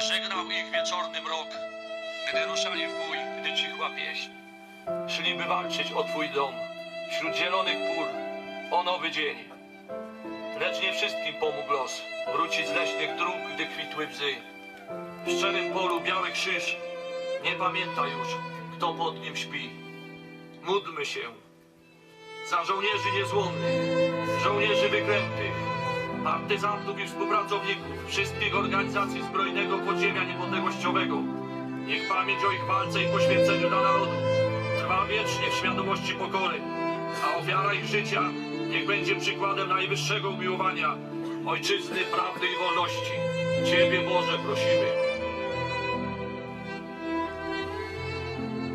Żegnał ich wieczorny mrok, gdy ruszali w bój, gdy cichła pieśń. Szliby walczyć o twój dom, wśród zielonych pól, o nowy dzień. Lecz nie wszystkim pomógł los wrócić z leśnych dróg, gdy kwitły bzy. W szczerym polu biały krzyż nie pamięta już, kto pod nim śpi. Módlmy się za żołnierzy niezłomnych, żołnierzy wyklętych, partyzantów i współpracowników wszystkich organizacji zbrojnego podziemia niepodległościowego. Niech pamięć o ich walce i poświęceniu dla narodu trwa wiecznie w świadomości pokory, a ofiara ich życia niech będzie przykładem najwyższego umiłowania ojczyzny, prawdy i wolności. Ciebie, Boże, prosimy.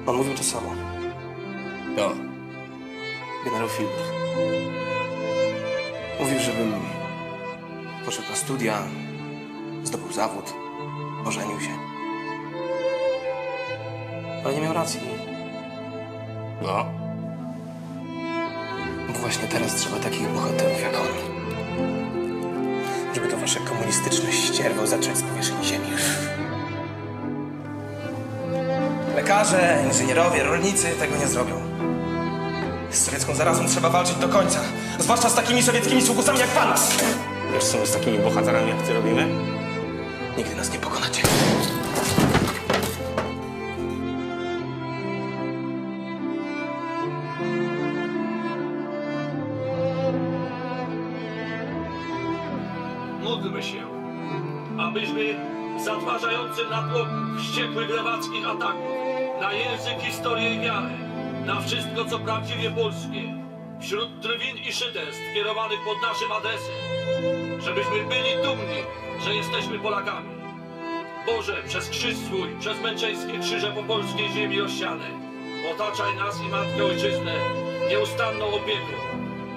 On mówił to samo. To. Generał Filip. Mówił, żebym poszedł na studia, zdobył zawód, ożenił się. Ale nie miał racji. No. Bo właśnie teraz trzeba takich bohaterów jak on. Żeby to wasze komunistyczne ścierwo zacząć z powierzchni ziemi. Lekarze, inżynierowie, rolnicy tego nie zrobią. Z sowiecką zarazą trzeba walczyć do końca. Zwłaszcza z takimi sowieckimi sługusami jak pan. Wiesz, co my z takimi bohaterami jak ty robimy? Nigdy nas nie pokonacie. Módlmy się, abyśmy zatwarzającym natłok wściekłych lewackich ataków na język, historię i wiarę, na wszystko, co prawdziwie polskie, wśród drwin i szyderstw kierowanych pod naszym adresem, żebyśmy byli dumni, że jesteśmy Polakami. Boże, przez krzyż swój, przez męczeńskie krzyże po polskiej ziemi rozsiane, otaczaj nas i Matkę Ojczyznę nieustanną opieką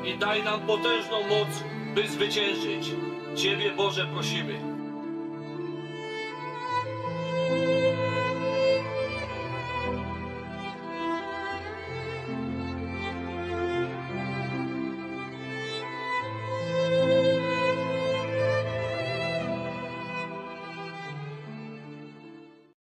i daj nam potężną moc, by zwyciężyć. Ciebie, Boże, prosimy.